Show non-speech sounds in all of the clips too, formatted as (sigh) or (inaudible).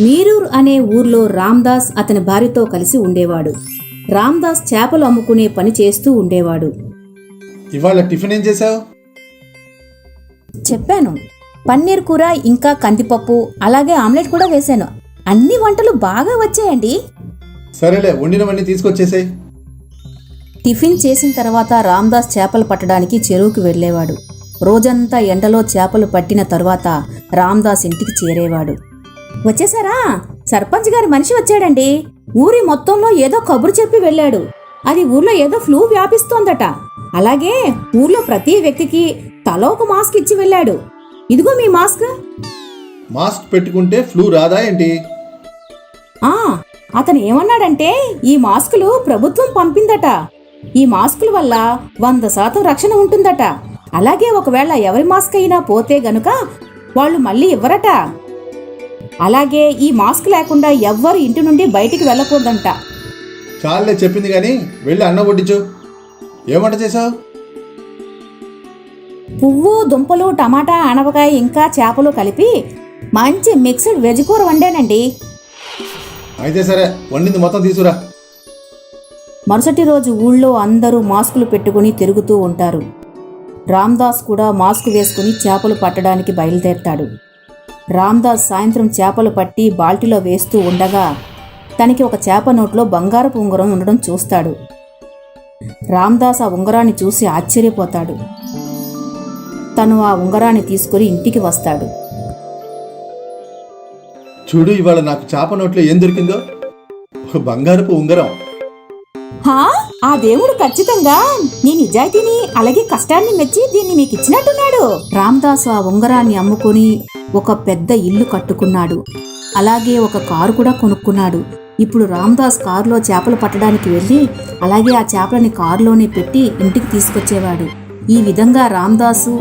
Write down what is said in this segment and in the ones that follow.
మీరూర్ అనే ఊర్లో రామ్దాస్ అతని భార్యతో కలిసి ఉండేవాడు. రామ్దాస్ చేపలు అమ్ముకునే పని చేస్తూ ఉండేవాడు. ఇవాళ టిఫిన్ ఏం చేసావు చెప్పాను. పన్నీర్ కూర ఇంకా కందిపప్పు అలాగే ఆమ్లెట్ కూడా వేశాను. అన్ని వంటలు బాగా వచ్చాయండి. సరేలే వండినవన్నీ తీసుకొచ్చేసాయి. టిఫిన్ చేసిన తర్వాత రామ్దాస్ చేపలు పట్టడానికి చెరువుకు వెళ్ళేవాడు. రోజంతా ఎండలో చేపలు పట్టిన తరువాత రామ్దాస్ ఇంటికి చేరేవాడు. వచ్చేసారా? సర్పంచ్ గారి మనిషి వచ్చాడండి. ఊరి మొత్తంలో ఏదో కబురు చెప్పి వెళ్ళాడు. అది ఊర్లో ఏదో ఫ్లూ వ్యాపిస్తోందట. అలాగే ఊర్లో ప్రతి వ్యక్తికి తలో ఒక మాస్క్ ఇచ్చి వెళ్ళాడు. ఇదిగో మీ మాస్క్. మాస్క్ పెట్టుకుంటే ఫ్లూ రాదా ఏంటి? ఆ అతను ఏమన్నాడంటే ఈ మాస్కులు ప్రభుత్వం పంపిందట. ఈ మాస్కుల వల్ల వంద శాతం రక్షణ ఉంటుందట. అలాగే ఒకవేళ ఎవరి మాస్క్ అయినా పోతే గనుక వాళ్ళు మళ్ళీ ఇవ్వరట. అలాగే ఈ మాస్క్ లేకుండా ఎవ్వరు ఇంటి నుండి బయటికి వెళ్ళకూడదంట. చాలే చెప్పింది కానీ వెళ్ళి అన్నం వడ్డించు. ఏమంట చేసావు పువ్వు దుంపలు టమాటా అనపకాయ ఇంకా చేపలు కలిపి మంచి మిక్స్డ్ వెజ్ కూర వండానండి. అయితే సరే వండింది మొత్తం తీసుకురా. మరుసటి రోజు ఊళ్ళో అందరూ మాస్కులు పెట్టుకుని తిరుగుతూ ఉంటారు. రామ్దాస్ కూడా మాస్క్ వేసుకుని చేపలు పట్టడానికి బయలుదేరతాడు. రామ్దాస్ సాయంత్రం చేపలు పట్టి బాల్టీలో వేస్తూ ఉండగా తనకి ఒక చేప నోట్లో బంగారపు ఉంగరం ఉండడం చూస్తాడు. రామ్దాస్ ఆ ఉంగరాన్ని చూసి ఆశ్చర్యపోతాడు. తను ఆ ఉంగరాన్ని తీసుకుని ఇంటికి వస్తాడు. చూడు ఇవాళ నాకు చేప నోట్లో ఏం దొరికిందో? ఒక బంగారపు ఉంగరం. హా? ఆ దేవుడు ఖచ్చితంగా నీ నిజాయితీని అలాగే కష్టాన్ని మెచ్చి దీన్ని మీకు ఇచ్చినట్టున్నాడు. రామ్దాస్ ఆ ఉంగరాన్ని అమ్ముకొని ఒక పెద్ద ఇల్లు కట్టుకున్నాడు. అలాగే ఒక కారు కూడా కొనుక్కున్నాడు. ఇప్పుడు రామ్దాస్ కారులో చేపలు పట్టడానికి వెళ్ళి అలాగే ఆ చేపలని కారులోనే పెట్టి ఇంటికి తీసుకొచ్చేవాడు. ఈ విధంగా రామ్దాసు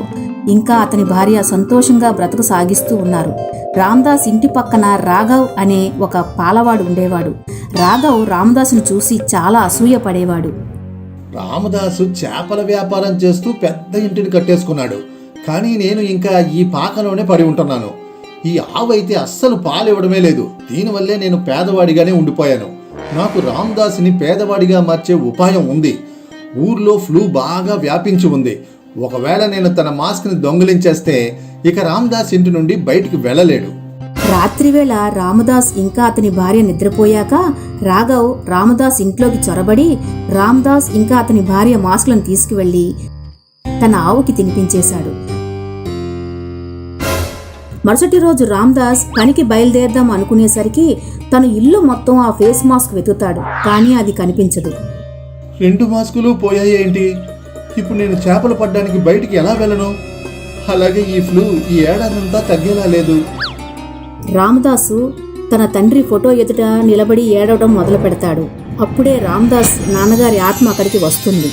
ఇంకా అతని భార్య సంతోషంగా బ్రతుకు సాగిస్తూ ఉన్నారు. రామ్దాస్ ఇంటి పక్కన రాఘవ్ అనే ఒక పాలవాడు ఉండేవాడు. రాఘవ్ రామదాసును చూసి చాలా అసూయ పడేవాడు. రామదాసు చేపల వ్యాపారం చేస్తూ పెద్ద ఇంటిని కట్టేసుకున్నాడు. కానీ నేను ఇంకా ఈ పాకలోనే పడి ఉంటున్నాను. ఈ ఆవు అయితే అస్సలు పాలు ఇవ్వడమే లేదు. దీనివల్లే నేను పేదవాడిగానే ఉండిపోయాను. నాకు రామదాసుని పేదవాడిగా మార్చే ఉపాయం ఉంది. ఊర్లో ఫ్లూ బాగా వ్యాపించి ఉంది. ఒకవేళ నేను తన మాస్క్ని దొంగిలించేస్తే ఇక రామదాస్ ఇంటి నుండి బయటికి వెళ్ళలేడు. రాత్రివేళ రామదాస్ ఇంకా అతని భార్య నిద్రపోయాక రాఘవ్ రామదాస్ ఇంట్లోకి చొరబడి రామదాస్ ఇంకా అతని భార్య మాస్కులను తీసుకువెళ్ళి తన ఆవుకి తినిపించేశాడు. మరుసటి రోజు రామ్దాస్ పనికి బయలుదేరదాం అనుకునేసరికి తను ఇల్లు మొత్తం ఆ ఫేస్ మాస్క్ వెతుకుతాడు కానీ అది కనిపించదు. రెండు మాస్కులు పోయాయి ఏంటి ఇప్పుడు నేను చేపలు పడ్డానికి బయటికి ఎలా వెళ్ళను? అలాగే ఈ ఫ్లూ ఈ ఏడాదంతా తగ్గేలా లేదు. రామదాసు తన తండ్రి ఫోటో ఎదుట నిలబడి ఏడవడం మొదలు పెడతాడు అప్పుడే రామదాస్ నాన్నగారి ఆత్మ అక్కడికి వస్తుంది.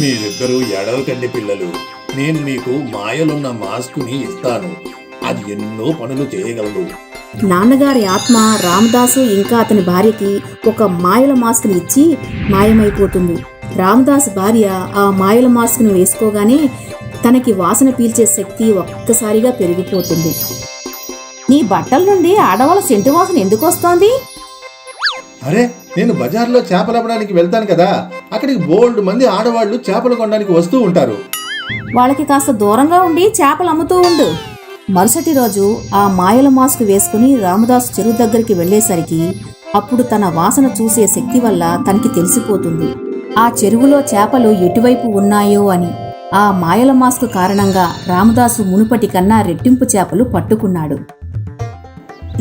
మీరిద్దరూ ఎడవకండి పిల్లలు. నేను మీకు మాయలున్న మాస్కుని ఇస్తాను. అది ఎన్నో పనులు చేయగలదు. నాన్నగారి ఆత్మ రామదాసు ఇంకా అతని భార్యకి ఒక మాయల మాస్క్ని ఇచ్చి మాయమైపోతుంది. రామదాస్ భార్య ఆ మాయల మాస్క్ను వేసుకోగానే తనకి వాసన పీల్చే శక్తి ఒక్కసారిగా పెరిగిపోతుంది. నీ బట్టల నుండి ఆడవాళ్ళ సెంటు వాసన ఎందుకు వస్తోంది? అరే నేను బజార్లో చేపలు అమ్మడానికి వెళ్తాను కదా. అక్కడికి బోల్డ్ మంది ఆడవాళ్ళు చేపలు కొనడానికి వస్తూ ఉంటారు. వాళ్ళకి కాస్త దూరంగా ఉండి చేపలు అమ్ముతూ ఉండు. మరుసటి రోజు ఆ మాయల మాస్క్ వేసుకుని రామదాసు చెరువు దగ్గరికి వెళ్ళేసరికి అప్పుడు తన వాసన చూసే శక్తి వల్ల తనకి తెలిసిపోతుంది. ఆ చెరువులో చేపలు ఎటువైపు ఉన్నాయో అని. ఆ మాయల మాస్క్ కారణంగా రామదాసు మునుపటి కన్నా రెట్టింపు చేపలు పట్టుకున్నాడు.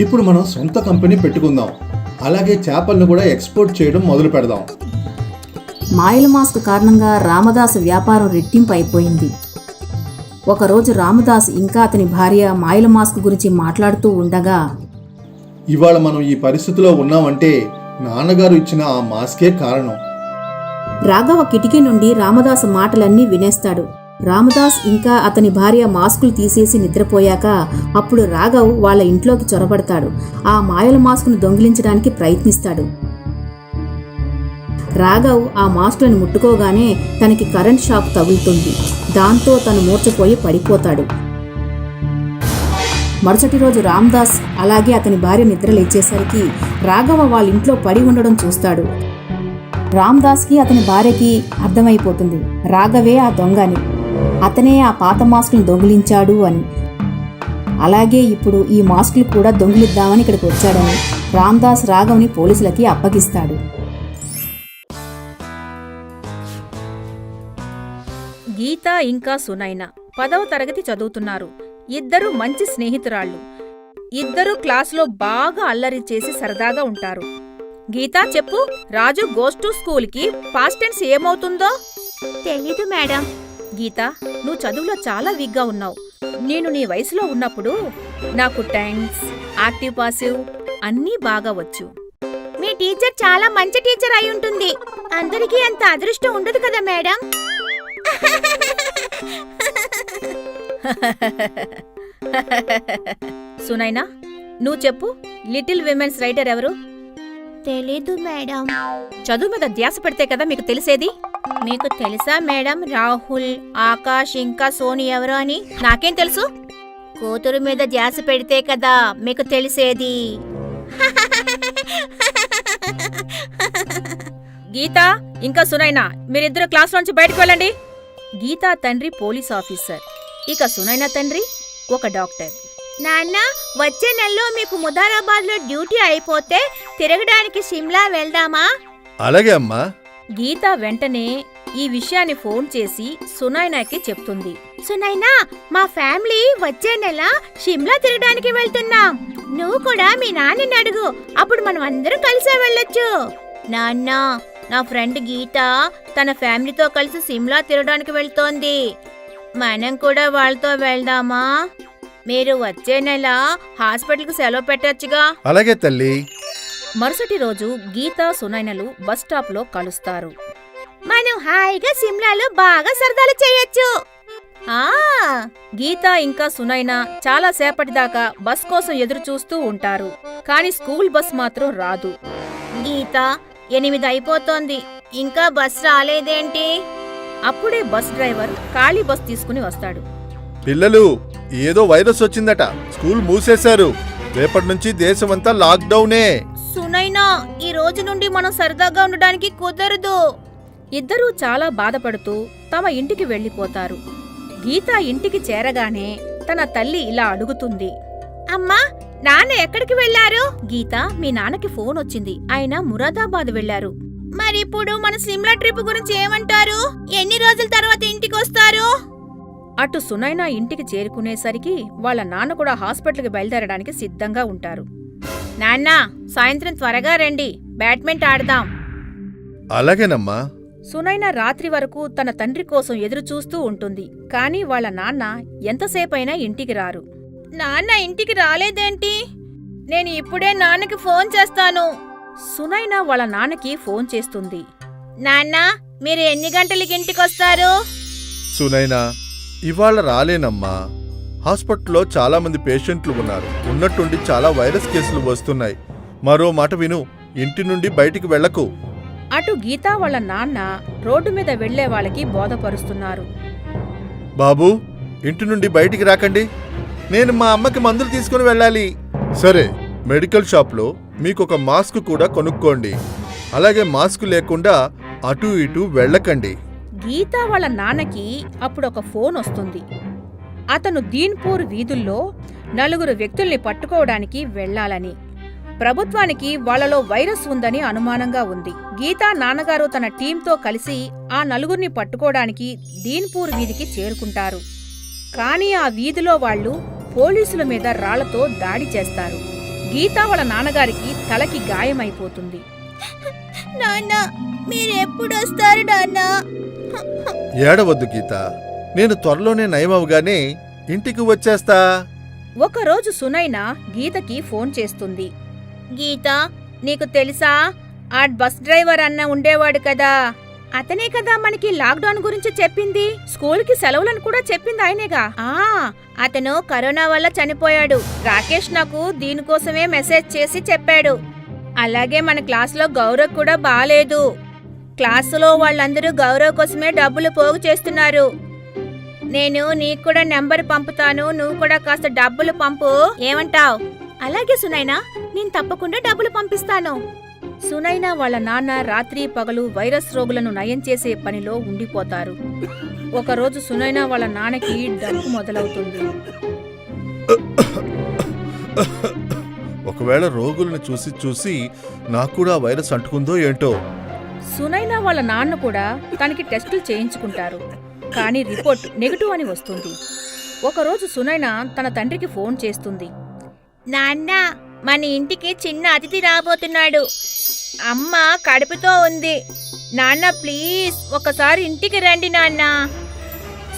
ఇప్పుడు మనం సొంత కంపెనీ పెట్టుకుందాం. అలాగే చేపలను కూడా ఎక్స్పోర్ట్ చేయడం మొదలు పెడదాం. మాయల మాస్క్ కారణంగా రామదాసు వ్యాపారం రెట్టింపు అయిపోయింది. ఒకరోజు రామదాస్ ఇంకా అతని భార్య మాయల మాస్క్ గురించి మాట్లాడుతూ ఉండగా ఇవాళ మనం ఈ పరిస్థితిలో ఉన్నామంటే నాన్నగారు ఇచ్చిన ఆ మాస్కే కారణం. రాఘవ కిటికీ నుండి రామదాస్ మాటలన్నీ వినేస్తాడు. రామదాస్ ఇంకా అతని భార్య మాస్కులు తీసేసి నిద్రపోయాక అప్పుడు రాఘవ్ వాళ్ళ ఇంట్లోకి చొరబడతాడు. ఆ మాయల మాస్కును దొంగిలించడానికి ప్రయత్నిస్తాడు. రాఘవ్ ఆ మాస్కులను ముట్టుకోగానే తనకి కరెంట్ షాక్ తగులుతుంది. దాంతో తను మూర్చపోయి పడిపోతాడు. మరుసటి రోజు రామ్దాస్ అలాగే అతని భార్య నిద్రలు ఇచ్చేసరికి రాఘవ వాళ్ళ ఇంట్లో పడి ఉండడం చూస్తాడు. రామ్దాస్కి అతని భార్యకి అర్థమైపోతుంది. రాఘవే ఆ దొంగ అని అతనే ఆ పాత మాస్కులు దొంగిలించాడు అని. అలాగే ఇప్పుడు ఈ మాస్కులు కూడా దొంగిలిద్దామని ఇక్కడికి వచ్చాడని రామ్దాస్ రాఘవ్ని పోలీసులకి అప్పగిస్తాడు. గీత ఇంకా సునైన పదవ తరగతి చదువుతున్నారు. ఇద్దరు మంచి స్నేహితురాళ్ళు. ఇద్దరు క్లాసులో బాగా అల్లరి చేసి సరదాగా ఉంటారు. గీత చెప్పు రాజు గోస్ టు స్కూల్కి పాస్ట్ టెన్స్ ఏమవుతుందో? తెలీదు మేడం. గీత నువ్వు చదువులో చాలా వీక్గా ఉన్నావు. నేను నీ వయసులో ఉన్నప్పుడు నాకు టెన్స్ యాక్టివ్ పాసివ్ అన్నీ బాగా వచ్చు. మీ టీచర్ చాలా మంచి టీచర్ అయి ఉంటుంది. అందరికీ అంత అదృష్టం ఉండదు కదా మేడం? (laughs) సునైనా నువ్వు చెప్పు లిటిల్ విమెన్స్ రైటర్ ఎవరు? తెలీదు మేడం. చదువు మీద ధ్యాస పెడితే కదా మీకు తెలిసేది? మీకు తెలుసా మేడం? రాహుల్ ఆకాష్ ఇంకా సోని ఎవరు అని? నాకేం తెలుసు? కూతురు మీద ధ్యాస పెడితే కదా మీకు తెలిసేది. గీత ఇంకా సునైనా మీరిద్దరు క్లాస్ నుంచి బయటకు వెళ్ళండి. గీతా తండ్రి పోలీస్ ఆఫీసర్. ఇక సునైనా తండ్రి ఒక డాక్టర్. నాన్న వచ్చే నెలలో మీకు ముదారాబాద్లో డ్యూటీ అయిపోతే తిరగడానికి సిమ్లా వెళ్దామా? అలాగే అమ్మా. గీత వెంటనే ఈ విషయాన్ని ఫోన్ చేసి సునైనాకి చెప్తుంది. సునైనా మా ఫ్యామిలీ వచ్చే నెల షిమ్లా తిరగడానికి వెళ్తున్నాం. నువ్వు కూడా మీ నాన్నని అడుగు. అప్పుడు మనం అందరం కలిసే వెళ్ళొచ్చు. నాన్న నా ఫ్రెండ్ గీత తన ఫ్యామిలీతో కలిసి సిమ్లా తిరగడానికి వెళ్తోంది. మనం కూడా వాళ్ళతో వెళ్దామా? మీరు వచ్చే నెల హాస్పిటల్కి సెలవు పెట్టొచ్చుగా. అలాగే తల్లి. మరుసటి రోజు గీత సునైనలు బస్ స్టాప్లో కలుస్తారు. మనం హాయిగా సిమ్లాలో బాగా సరదాలు చేయొచ్చు. ఆ గీత ఇంకా సునైన చాలా సేపటిదాకా బస్ కోసం ఎదురు చూస్తూ ఉంటారు. కానీ స్కూల్ బస్ మాత్రం రాదు. గీత ఎనిమిది అయిపోతోంది. ఇంకా బస్ రాలేదేంటి? అప్పుడే బస్ డ్రైవర్ ఖాళీ బస్ తీసుకుని వస్తాడు. పిల్లలు ఏదో వైరస్ వచ్చిందట. స్కూల్ మూసేశారు. రేపటి నుంచి దేశమంతా లాక్డౌనే. సునైనా ఈ రోజు నుండి మనం సరదాగా ఉండడానికి కుదరదు. ఇద్దరూ చాలా బాధపడుతూ తమ ఇంటికి వెళ్ళిపోతారు. గీత ఇంటికి చేరగానే తన తల్లి ఇలా అడుగుతుంది. అమ్మా నాన్న ఎక్కడికి వెళ్ళారు గీత మీ నాన్నకి ఫోన్ వచ్చింది. ఆయన మురాదాబాద్ వెళ్ళారు మరి ఇప్పుడు మన సిమ్లా ట్రిప్ గురించి ఏమంటారు? ఎన్ని రోజుల తర్వాత ఇంటికి వస్తారు అటు సునైన ఇంటికి చేరుకునేసరికి వాళ్ళ నాన్న కూడా హాస్పిటల్కి బయలుదేరడానికి సిద్ధంగా ఉంటారు. నాన్న సాయంత్రం త్వరగా రండి. బ్యాడ్మింటన్ ఆడదాం. అలాగేనమ్మా. సునైన రాత్రి వరకు తన తండ్రి కోసం ఎదురు చూస్తూ ఉంటుంది. కానీ వాళ్ళ నాన్న ఎంతసేపైనా ఇంటికి రారు. నాన్న ఇంటికి రాలేదేంటి? నేను ఇప్పుడే నాన్నకి ఫోన్ చేస్తాను. సునైన వాళ్ళ నాన్నకి ఫోన్ చేస్తుంది. నాన్న మీరు ఎన్ని గంటలకి ఇంటికి వస్తారు సునైనా ఇవాళ రాలేనమ్మా. హాస్పిటల్లో చాలా మంది పేషెంట్లు ఉన్నారు. ఉన్నట్టుండి చాలా వైరస్ కేసులు వస్తున్నాయి. మరో మాట విను. ఇంటి నుండి బయటికి వెళ్ళకు. అటు గీతా వాళ్ళ నాన్న రోడ్డు మీద వెళ్ళే వాళ్ళకి బోధపరుస్తున్నారు. బాబూ ఇంటి నుండి బయటికి రాకండి. నేను మా అమ్మకి మందులు తీసుకుని వెళ్ళాలి. సరే మెడికల్ షాప్లో మీకు ఒక మాస్క్ కూడా కొనుక్కోండి. అలాగే మాస్క్ లేకుండా అటు ఇటు వెళ్ళకండి. గీతా వాళ్ళ నాన్నకి అప్పుడు ఒక ఫోన్ వస్తుంది. అతను దీన్పూర్ వీధుల్లో నలుగురు వ్యక్తుల్ని పట్టుకోవడానికి వెళ్ళాలని. ప్రభుత్వానికి వాళ్ళలో వైరస్ ఉందని అనుమానంగా ఉంది. గీతా నాన్నగారు తన టీంతో కలిసి ఆ నలుగురిని పట్టుకోవడానికి దీన్పూర్ వీధికి చేరుకుంటారు. కానీ ఆ వీధిలో వాళ్ళు పోలీసుల మీద రాళ్ళతో దాడి చేస్తారు. గీతా వాళ్ళ నాన్నగారికి తలకి గాయమైపోతుంది. నాన్న మీరు ఎప్పుడు వస్తారు నాన్న? ఏడవద్దు గీత. నేను త్వరలోనే నయమవగానే ఇంటికి వచ్చేస్తా. ఒకరోజు సునైన గీతకి ఫోన్ చేస్తుంది. గీత నీకు తెలుసా? ఆ బస్ డ్రైవర్ అన్న ఉండేవాడు కదా. అతనే కదా మనకి లాక్డౌన్ గురించి చెప్పింది. స్కూల్కి సెలవులను కూడా చెప్పింది ఆయనేగా. ఆ అతను కరోనా వల్ల చనిపోయాడు. రాకేష్ నాకు దీనికోసమే మెసేజ్ చేసి చెప్పాడు. అలాగే మన క్లాసులో గౌరవ్ కూడా బాలేదు. క్లాసులో వాళ్ళందరూ గౌరవ్ కోసమే డబ్బులు పోగు చేస్తున్నారు. నేను నీకు కూడా నెంబర్ పంపుతాను నువ్వు కూడా కాస్త డబ్బులు పంపు. ఏమంటావ్? అలాగే సునైనా నేను తప్పకుండా డబ్బులు పంపిస్తాను. సునైనా వాళ్ళ నాన్న రాత్రి పగలు వైరస్ రోగులను నయం చేసే పనిలో ఉండిపోతారు. ఒకరోజు సునైనా వాళ్ళ నాన్నకి డబ్బు మొదలవుతుంది. ఒకవేళ రోగులను చూసి చూసి నాకు కూడా వైరస్ అంటుకుందో ఏంటో? సునైనా వాళ్ళ నాన్న కూడా తనకి టెస్టులు చేయించుకుంటారు. కానీ రిపోర్ట్ నెగటివ్ అని వస్తుంది. ఒకరోజు సునైనా తన తండ్రికి ఫోన్ చేస్తుంది. నాన్న మన ఇంటికి చిన్న అతిథి రాబోతున్నాడు. అమ్మ కడుపుతో ఉంది. నాన్న ప్లీజ్ ఒకసారి ఇంటికి రండి నాన్న.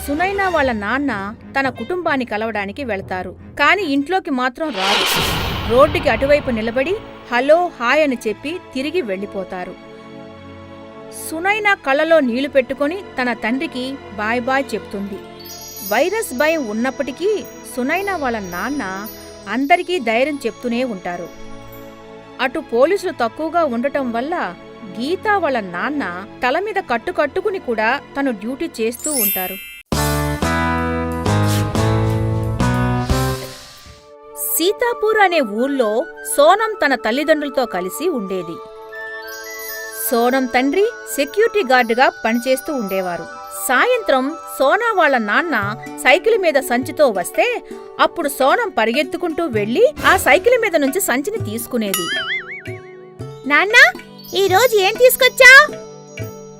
సునైనా వాళ్ళ నాన్న తన కుటుంబాన్ని కలవడానికి వెళతారు. కానీ ఇంట్లోకి మాత్రం రారు. రోడ్డుకి అటువైపు నిలబడి హలో హాయ్ అని చెప్పి తిరిగి వెళ్ళిపోతారు. సునైనా కళ్ళలో నీళ్ళు పెట్టుకొని తన తండ్రికి బాయ్ బాయ్ చెప్తుంది. వైరస్ భయం ఉన్నప్పటికీ సునైనా వాళ్ళ నాన్న అందరికీ ధైర్యం చెప్తూనే ఉంటారు. అటు పోలీసులు తక్కువగా ఉండటం వల్ల గీతా వాళ్ళ నాన్న తల మీద కట్టు కట్టుకుని కూడా తను డ్యూటీ చేస్తూ ఉంటారు. సీతాపూర్ అనే ఊర్లో సోనం తన తల్లిదండ్రులతో కలిసి ఉండేది. సోనం తండ్రి సెక్యూరిటీ గార్డుగా పనిచేస్తూ ఉండేవారు. సాయంత్రం సోనా వాళ్ళ నాన్న సైకిల్ మీద సంచితో వస్తే అప్పుడు సోనం పరిగెత్తుకుంటూ వెళ్ళి ఆ సైకిల్ మీద నుంచి సంచిని తీసుకునేది. నాన్న ఈ రోజు ఏం తీసుకొచ్చా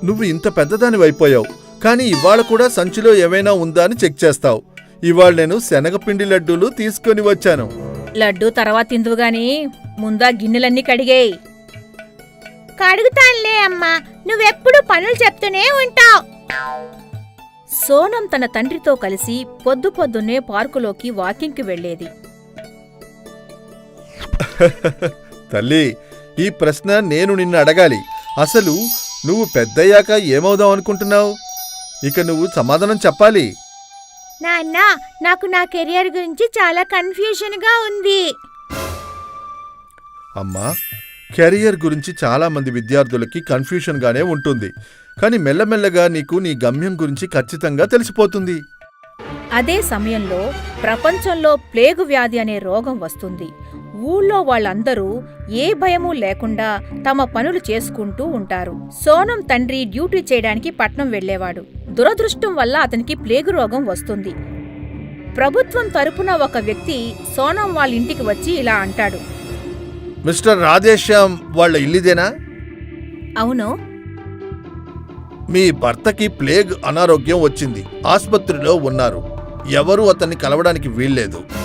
నువ్వు ఇంత పెద్దదాని అయిపోయావు కానీ ఇవాళ కూడా సంచిలో ఏమైనా ఉందా అని చెక్ చేస్తావు. ఇవాళ నేను శనగపిండి లడ్డూలు తీసుకొని వచ్చాను. లడ్డు తర్వాత తిందువుగాని ముందా గిన్నెలన్నీ కడిగేయ్. కడుగుతానులే అమ్మా నువ్వెప్పుడు పనులు చెప్తూనే ఉంటావు. సోనం తన తండ్రితో కలిసి పొద్దు పొద్దున్నే పార్కులోకి వాకింగ్కి వెళ్ళేది తల్లి ఈ ప్రశ్న నేను నిన్ను అడగాలి. అసలు నువ్వు పెద్దయ్యాక ఏమవుదాం అనుకుంటున్నావు? ఇక నువ్వు సమాధానం చెప్పాలి. నాన్న నాకు నా కెరియర్ గురించి చాలా కన్ఫ్యూజన్గా ఉంది. అమ్మా కెరియర్ గురించి చాలా మంది విద్యార్థులకి కన్ఫ్యూషన్గానే ఉంటుంది. కానీ మెల్లమెల్లగా నీకు నీ గమ్యం గురించి ఖచ్చితంగా తెలిసిపోతుంది. అదే సమయంలో ప్రపంచంలో ప్లేగు వ్యాధి అనే రోగం వస్తుంది. ఊళ్ళో వాళ్ళందరూ ఏ భయమూ లేకుండా తమ పనులు చేసుకుంటూ ఉంటారు. సోనం తండ్రి డ్యూటీ చేయడానికి పట్నం వెళ్ళేవాడు దురదృష్టం వల్ల అతనికి ప్లేగు రోగం వస్తుంది. ప్రభుత్వం తరపున ఒక వ్యక్తి సోనం వాళ్ళ ఇంటికి వచ్చి ఇలా అంటాడు. మిస్టర్ రాధేశ్యామ్ వాళ్ళ ఇల్లిదేనా? అవును. మీ భర్తకి ప్లేగ్ అనారోగ్యం వచ్చింది. ఆసుపత్రిలో ఉన్నారు. ఎవరూ అతన్ని కలవడానికి వీల్లేదు.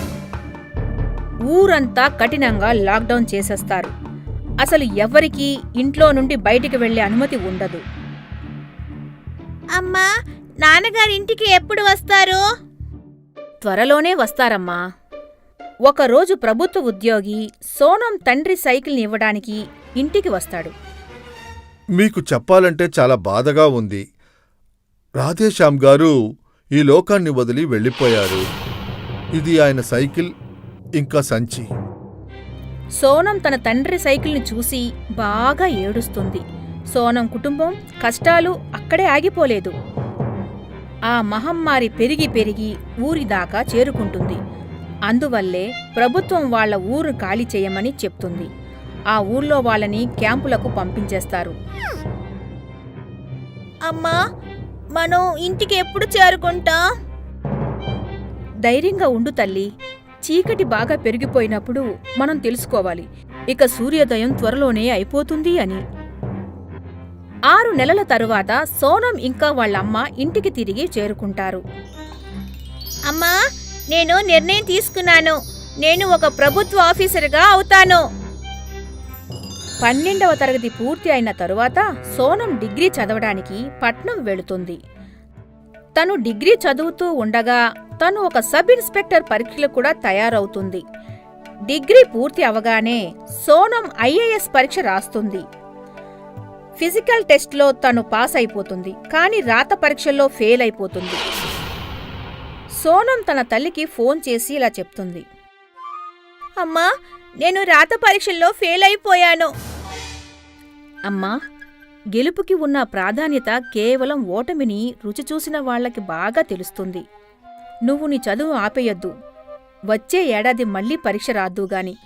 ఊరంతా కఠినంగా లాక్డౌన్ చేసేస్తారు. అసలు ఎవ్వరికీ ఇంట్లో నుండి బయటికి వెళ్ళే అనుమతి ఉండదు. అమ్మా నాన్నగారి ఇంటికి ఎప్పుడు వస్తారు? త్వరలోనే వస్తారమ్మా. ఒకరోజు ప్రభుత్వ ఉద్యోగి సోనం తండ్రి సైకిల్ని ఇవ్వడానికి ఇంటికి వస్తాడు. మీకు చెప్పాలంటే చాలా బాధగా ఉంది. రాధేశ్యామ్ గారు ఈ లోకాన్ని వదిలి వెళ్ళిపోయారు. ఇది ఆయన సైకిల్ ఇంకా సంచి. సోనం తన తండ్రి సైకిల్ని చూసి బాగా ఏడుస్తుంది. సోనం కుటుంబం కష్టాలు అక్కడే ఆగిపోలేదు. ఆ మహమ్మారి పెరిగి పెరిగి ఊరి దాకా చేరుకుంటుంది. అందువల్లే ప్రభుత్వం వాళ్ళ ఊరు ఖాళీ చేయమని చెప్తుంది. ఆ ఊర్లో వాళ్ళని క్యాంపులకు పంపించేస్తారు. అమ్మా మనం ఇంటికి ఎప్పుడు చేరుకుంటాం? ధైర్యంగా ఉండు తల్లి. చీకటి బాగా పెరిగిపోయినప్పుడు మనం తెలుసుకోవాలి. ఇక సూర్యోదయం త్వరలోనే అయిపోతుంది అని. ఆరు నెలల తరువాత సోనం ఇంకా వాళ్ళమ్మ ఇంటికి తిరిగి చేరుకుంటారు. అమ్మా నేను నిర్ణయం తీసుకున్నాను. నేను ఒక ప్రభుత్వ ఆఫీసర్గా అవుతాను. పన్నెండవ తరగతి పూర్తి అయిన తరువాత సోనం డిగ్రీ చదవడానికి పట్నం వెళుతుంది. తను డిగ్రీ చదువుతూ ఉండగా తను ఒక సబ్ ఇన్స్పెక్టర్ పరీక్షలు కూడా తయారవుతుంది. డిగ్రీ పూర్తి అవగానే సోనం ఐఏఎస్ పరీక్ష రాస్తుంది. ఫిజికల్ టెస్ట్లో తను పాస్ అయిపోతుంది కానీ రాత పరీక్షల్లో ఫెయిల్ అయిపోతుంది. సోనం తన తల్లికి ఫోన్ చేసి ఇలా చెప్తుంది. అమ్మా నేను రాత పరీక్షల్లో ఫెయిల్ అయిపోయాను. అమ్మా గెలుపుకి ఉన్న ప్రాధాన్యత కేవలం ఓటమిని రుచి చూసిన వాళ్ళకి బాగా తెలుస్తుంది. నువ్వు నీ చదువు ఆపేయొద్దు. వచ్చే ఏడాది మళ్ళీ పరీక్ష రాద్దుగాని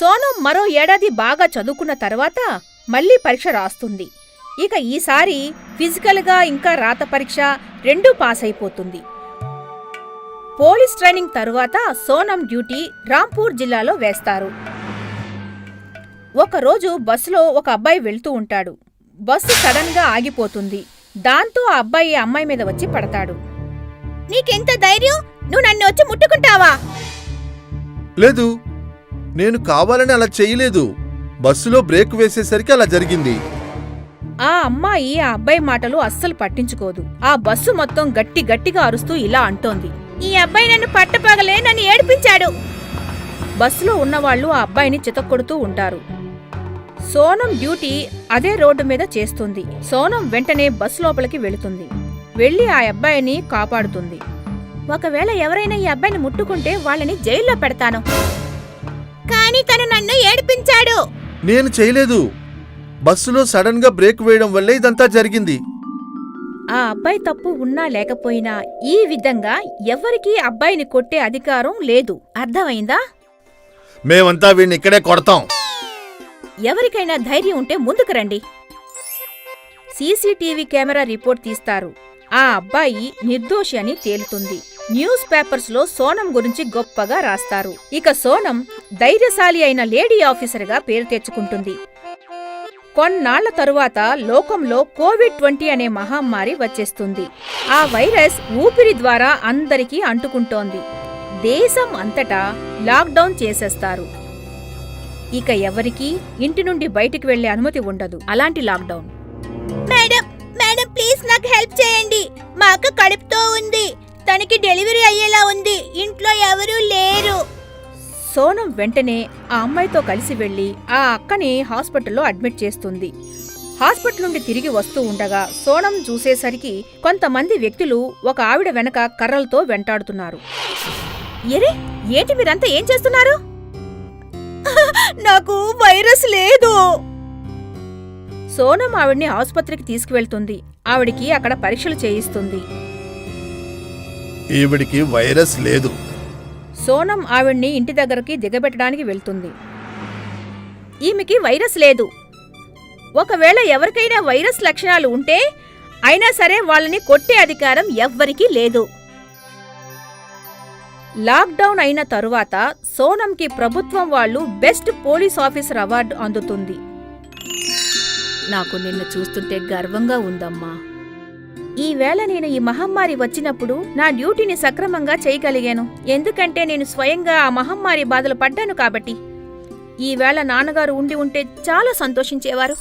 సోనం మరో ఏడాది బాగా చదువుకున్న తర్వాత మళ్ళీ పరీక్ష రాస్తుంది. ఇక ఈసారి ఫిజికల్గా ఇంకా రాత పరీక్ష రెండూ పాస్ అయిపోతుంది పోలీస్ ట్రైనింగ్ తరువాత సోనం డ్యూటీ రాంపూర్ జిల్లాలో వేస్తారు. ఒకరోజు బస్సులో ఒక అబ్బాయి వెళ్తూ ఉంటాడు. బస్సు సడన్గా ఆగిపోతుంది. దాంతో ఆ అబ్బాయి అమ్మాయి మీద వచ్చి పడతాడు. నీకెంత ధైర్యం? నువ్వు నన్ను వచ్చి ముట్టుకుంటావా? లేదు. నేను కావాలని అలా చేయలేదు. బస్సులో బ్రేక్ వేసేసరికి అలా జరిగింది. ఆ అమ్మాయి ఆ అబ్బాయి మాటలు అస్సలు పట్టించుకోదు. ఆ బస్సు మొత్తం గట్టి గట్టిగా అరుస్తూ ఇలా అంటోంది. ఈ అబ్బాయి నన్ను పట్టపగలే నన్ను ఏడిపించాడు. బస్సులో ఉన్నవాళ్ళు ఆ అబ్బాయిని చితక్కొడుతూ ఉంటారు. సోనం డ్యూటీ అదే రోడ్డు మీద చేస్తుంది. సోనం వెంటనే బస్సు లోపలికి వెళుతుంది. వెళ్ళి ఆ అబ్బాయిని కాపాడుతుంది. ఒకవేళ ఎవరైనా ఈ అబ్బాయిని ముట్టుకుంటే వాళ్ళని జైల్లో పెడతాను. కానీ తను నన్ను ఏడిపించాడు. నేను చేయలేదు. బస్సులో సడన్గా బ్రేక్ వేయడం వల్లే ఇదంతా జరిగింది. ఆ అబ్బాయి తప్పు ఉన్నా లేకపోయినా ఈ విధంగా ఎవరికీ అబ్బాయిని కొట్టే అధికారం లేదు. అర్థమైందా? మేమంతా వీడిని ఇక్కడే కొడతాం. ఎవరికైనా ధైర్యం ఉంటే ముందుకు రండి. సీసీటీవీ కెమెరా రిపోర్ట్ తీస్తారు. ఆ అబ్బాయి నిర్దోషి అని తేలుతుంది. న్యూస్ పేపర్స్లో సోనం గురించి గొప్పగా రాస్తారు. ఇక సోనం ధైర్యశాలి అయిన లేడీ ఆఫీసర్గా పేరు తెచ్చుకుంటుంది. కొన్నాళ్ళ తరువాత లోకంలో కోవిడ్ ట్వంటీ అనే మహమ్మారి వచ్చేస్తుంది. ఆ వైరస్ ఊపిరి ద్వారా అందరికీ అంటుకుంటోంది. దేశం అంతటా లాక్డౌన్ చేసేస్తారు. ఇక ఎవరికీ ఇంటి నుండి బయటికి వెళ్ళే అనుమతి ఉండదు. అలాంటి లాక్డౌన్. మేడం మేడం ప్లీజ్ నాకు హెల్ప్ చేయండి. మా అక్క కడుపుతో ఉంది. తనకి డెలివరీ అయ్యేలా ఉంది. ఇంట్లో ఎవరూ లేరు. సోనం వెంటనే ఆ అమ్మాయితో కలిసి వెళ్ళి ఆ అక్కని హాస్పిటల్లో అడ్మిట్ చేస్తుంది. హాస్పిటల్ నుండి తిరిగి వస్తూ ఉండగా సోనం చూసేసరికి కొంతమంది వ్యక్తులు ఒక ఆవిడ వెనక కర్రలతో వెంటాడుతున్నారు. ఎరే ఏంటి మీరంతా ఏం చేస్తున్నారు? (laughs) నాకు వైరస్ లేదు. సోనం ఆవిడ్ని ఆసుపత్రికి తీసుకువెళ్తుంది. ఆవిడికి అక్కడ పరీక్షలు చేయిస్తుంది. ఈవిడికి వైరస్ లేదు. సోనం ఆవిడ్ని ఇంటి దగ్గరికి దిగబెట్టడానికి వెళ్తుంది. ఈమెకి వైరస్ లేదు. ఒకవేళ ఎవరికైనా వైరస్ లక్షణాలు ఉంటే అయినా సరే వాళ్ళని కొట్టే అధికారం ఎవ్వరికీ లేదు. లాక్డౌన్ అయిన తరువాత సోనంకి ప్రభుత్వం వాళ్ళు బెస్ట్ పోలీస్ ఆఫీసర్ అవార్డు అందుతుంది. నాకు నిన్ను చూస్తుంటే గర్వంగా ఉందమ్మా. ఈవేళ నేను ఈ మహమ్మారి వచ్చినప్పుడు నా డ్యూటీని సక్రమంగా చేయగలిగాను. ఎందుకంటే నేను స్వయంగా ఆ మహమ్మారి బాధలు పడ్డాను కాబట్టి. ఈవేళ నాన్నగారు ఉండి ఉంటే చాలా సంతోషించేవారు.